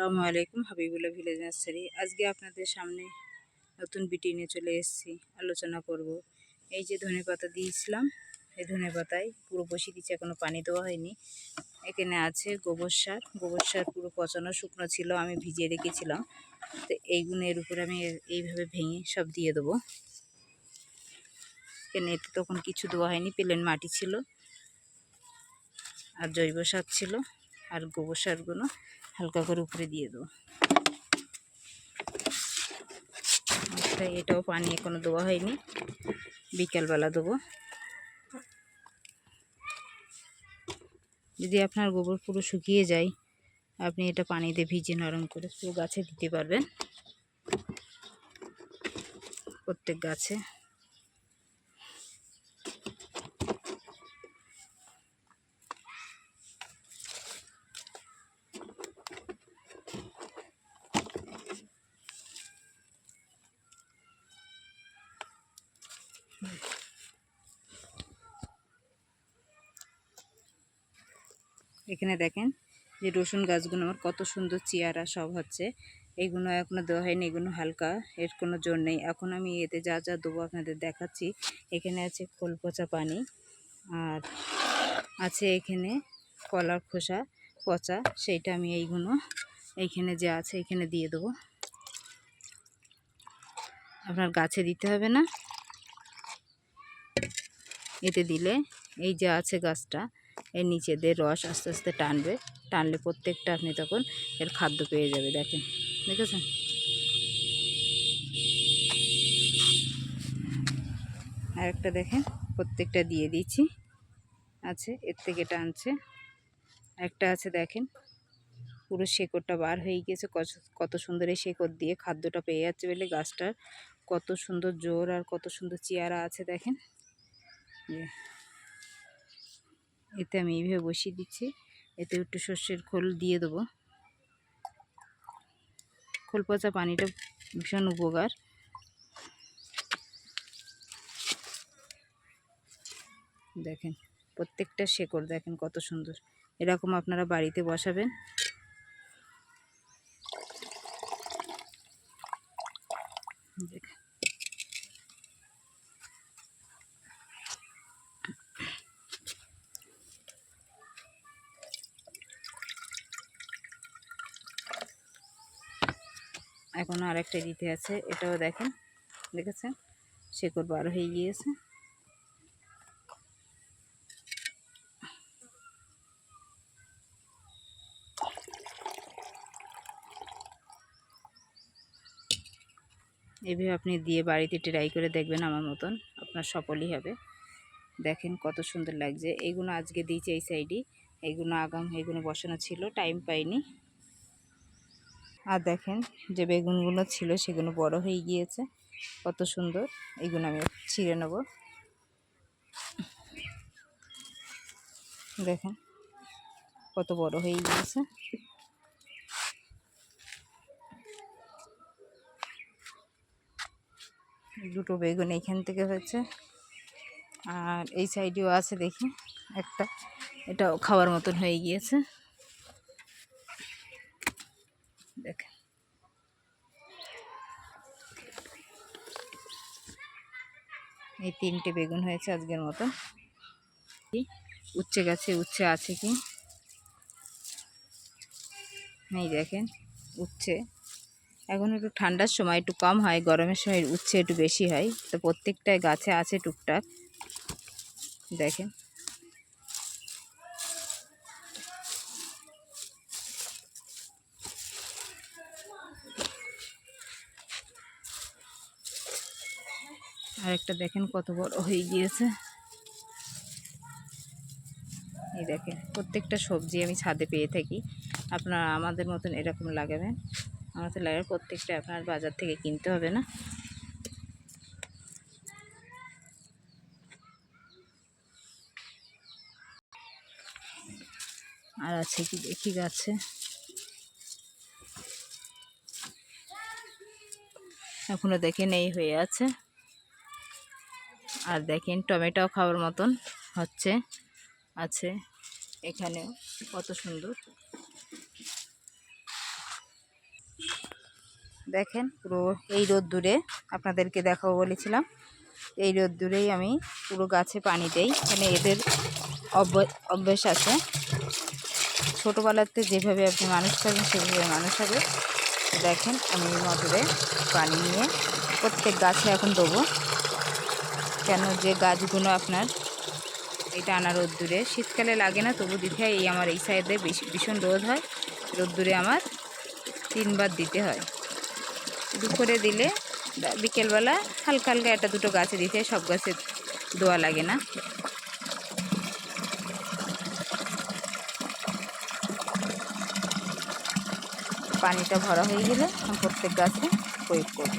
আসসালামু আলাইকুম, Habibullah village nursery. আজকে আপনাদের সামনে নতুন বিটি নিয়ে চলে এসেছি, আলোচনা করব। এই যে ধনে পাতা দিয়েছিলাম, এই ধনে পাতায় পুরো বসিয়ে দিচ্ছে এখনও পানি দেওয়া হয়নি। এখানে আছে গোবর সার গোবর সার পুরো পচানো শুকনো ছিল, আমি ভিজিয়ে রেখেছিলাম। তো এইগুলো এর উপরে আমি এইভাবে ভেঙে সব দিয়ে দেবো। এখানে এতে তখন কিছু দেওয়া হয়নি, প্লেন মাটি ছিল, আর জৈব সার ছিল, আর গোবর সারগুলো হালকা করে উপরে দিয়ে দেবো। আচ্ছা এটাও পানি এখনও দেওয়া হয়নি। বিকালবেলা দেবো। যদি আপনার গোবর পুরো শুকিয়ে যায়, আপনি এটা পানিতে ভিজে নরম করে পুরো গাছে দিতে পারবেন। প্রত্যেক গাছে। এখানে দেখেন যে রসুন গাছগুলো আমার কত সুন্দর চেয়ারা সব হচ্ছে। এইগুলো এখনও দেওয়া হয়নি, এগুলো হালকা, এর কোনো জোর নেই। এখন আমি এতে যা যা দেবো আপনাদের দেখাচ্ছি। এখানে আছে খোল পচা পানি, আর আছে এখানে কলার খোসা পচা, সেইটা আমি এইগুলো এইখানে যে আছে এখানে দিয়ে দেবো। আপনার গাছে দিতে হবে না। এতে দিলে এই যে আছে গাছটা এর নিচে দিয়ে রস আস্তে আস্তে টানবে। টানলে প্রত্যেকটা আপনি তখন এর খাদ্য পেয়ে যাবে, দেখেন। দেখেছেন? আর একটা দেখেন, প্রত্যেকটা দিয়ে দিচ্ছি। আছে, এর থেকে টানছে। একটা আছে, দেখেন। পুরো শেকড়টা বার হয়ে গিয়েছে, কত সুন্দর এই শেকড় দিয়ে খাদ্যটা পেয়ে যাচ্ছে বলে গাছটার কত সুন্দর জোর আর কত সুন্দর চেয়ারা আছে, দেখেন। এতে আমি এইভাবে বসিয়ে দিচ্ছি। এতে একটু সর্ষের খোল দিয়ে দেবো। খোল পচা পানিটা ভীষণ উপকার। দেখেন, প্রত্যেকটা শেকড় দেখেন কত সুন্দর। এরকম আপনারা বাড়িতে বসাবেন। দেখেন। এখনও আরেকটা দিতে আছে, এটাও দেখেন, দেখেছেন? শেকড় বার হয়ে গিয়েছে। এভাবে আপনি দিয়ে বাড়িতে ট্রাই করে দেখবেন আমার মতন, আপনার সফলই হবে। দেখেন কত সুন্দর লাগছে। এইগুলো আজকে দিয়েছে এই সাইডে এইগুলো আগাম এইগুলো বসানো ছিল টাইম পাইনি। আর দেখেন যে বেগুনগুলো ছিল সেগুলো বড় হয়ে গিয়েছে, কত সুন্দর। এগুলো আমি ছিঁড়ে নেব। দেখেন কত বড় হয়ে গিয়েছে। দুটো বেগুন এইখান থেকে হয়েছে। আর এই সাইডেও আছে দেখি একটা, এটাও খাওয়ার মতন হয়ে গিয়েছে। দেখেন। এই তিনটে বেগুন হয়েছে আজকের মতো। উচ্ছে গাছে, উচ্ছে আছে কি? এই দেখেন, উচ্ছে। এখন একটু ঠান্ডার সময়, একটু কম হয়, গরমের সময় উচ্ছে একটু বেশি হয়। তো প্রত্যেকটাই গাছে আছে টুকটাক। দেখেন। আর একটা দেখেন কত বড় হয়ে গিয়েছে। এই দেখেন, প্রত্যেকটা সবজি আমি ছাদে পেয়ে থাকি। আপনারা আমাদের মতন এরকম লাগাবেন। আমাদের লাগার প্রত্যেকটা আপনার বাজার থেকে কিনতে হবে না? আর আছে কি দেখি গাছে? এখনও দেখেন এই হয়ে আছে। আর দেখেন টমেটো খাওয়ার মতন হচ্ছে, আছে। এখানেও কত সুন্দর। দেখেন পুরো এই রোদ্দুরে আপনাদেরকে দেখাবো বলেছিলাম। এই রোদ্দুরেই আমি পুরো গাছে পানি দেই। মানে এদের অভ্য- অভ্যেস আছে। ছোটোবেলাতে যেভাবে আপনি মানুষ করবেন সেভাবে মানুষ হবে। দেখেন আমি মোটরে পানি নিয়ে প্রত্যেক গাছে এখন দেবো। কেন যে গাছগুলো আপনার এটা আনা রোদ্দুরে? শীতকালে লাগে না, তবু দিতে হয়। এই আমার এই সাইডে বেশি, ভীষণ রোদ হয়। রোদ্দুরে আমার তিনবার দিতে হয়। দুপুরে দিলে বিকেলবেলা হালকা হালকা একটা দুটো গাছে দিতে হয়, সব গাছে দোয়া লাগে না। পানিটা ভরা হয়ে গেলে প্রত্যেক গাছে প্রয়োগ করব।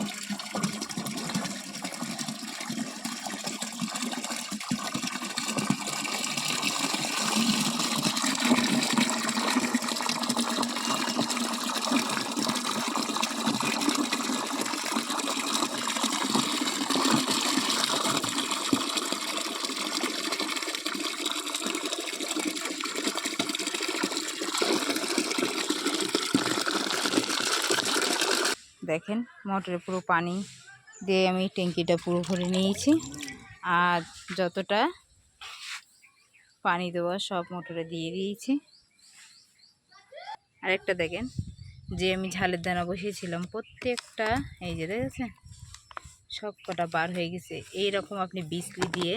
দেখেন মোটরে পুরো পানি দিয়ে আমি ট্যাঙ্কিটা পুরো ভরে নিয়েছি। আর যতটা পানি দেওয়া সব মোটরে দিয়ে দিয়েছি। আরেকটা দেখেন, যে আমি ঝালের দানা বসিয়েছিলাম, প্রত্যেকটা, এই যে দেখেছেন সব কটা বার হয়ে গেছে। এই রকম আপনি বিজলি দিয়ে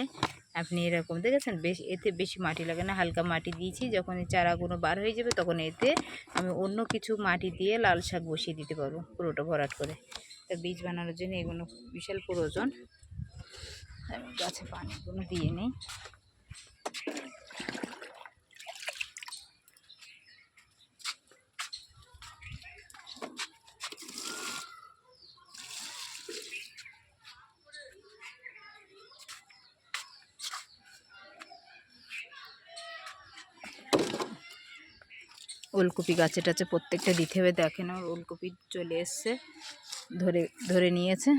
আপনি এরকম দেখেছেন? বেশ, এতে বেশি মাটি লাগে না। হালকা মাটি দিয়েছি। যখন এই চারাগুলো বার হয়ে যাবে, তখন এতে আমি অন্য কিছু মাটি দিয়ে লাল শাক বসিয়ে দিতে পারব পুরোটা ভরাট করে। তা বীজ বানানোর জন্য এগুলো বিশাল প্রয়োজন। আমি গাছে পানিগুলো দিয়ে নিই। ওলকপি গাছে টাছে প্রত্যেকটা দিতে হবে। দেখেন আমার ওলকপি চলে এসছে, ধরে ধরে নিয়েছে।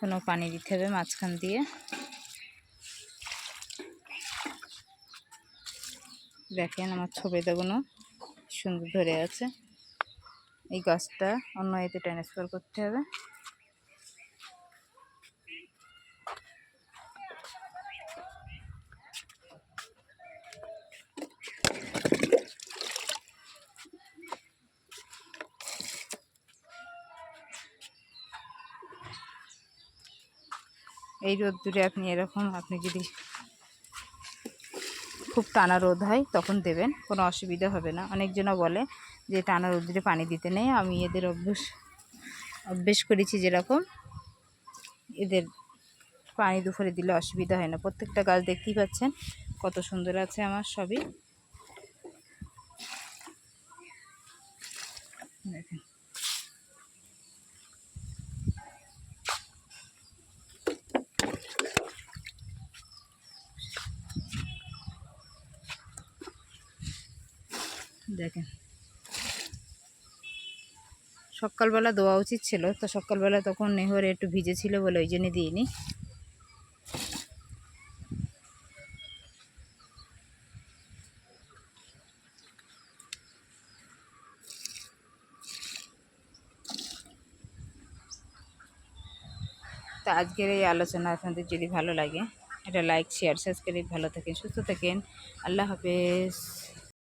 কোনো পানি দিতে হবে মাঝখান দিয়ে। দেখেন আমার ছবিটাগুলো সুন্দর ধরে আছে। এই গাছটা অন্য এতে ট্রান্সফার করতে হবে। এই রোদ্দুরে আপনি এরকম, আপনি যদি খুব টানা রোদ হয়, তখন দেবেন, কোনো অসুবিধা হবে না। অনেকজনও বলে যে টানা রোদ্রে পানি দিতে নেই, আমি এদের অভ্যেস অভ্যেস করেছি যেরকম। এদের পানি দুপুরে দিলে অসুবিধা হয় না। প্রত্যেকটা গাছ দেখতেই পাচ্ছেন, কত সুন্দর আছে আমার সবই। দেখেন। সকালবেলা দেওয়া উচিত ছিল, তো সকালবেলা তখন নেহরে একটু ভিজে ছিল বলে ওই জন্য দিইনি। তো আজকের এই আলোচনা আপনাদের যদি ভালো লাগে, এটা লাইক শেয়ার সাবস্ক্রাইব ভালো থাকেন, সুস্থ থাকেন, আল্লাহ হাফেজ।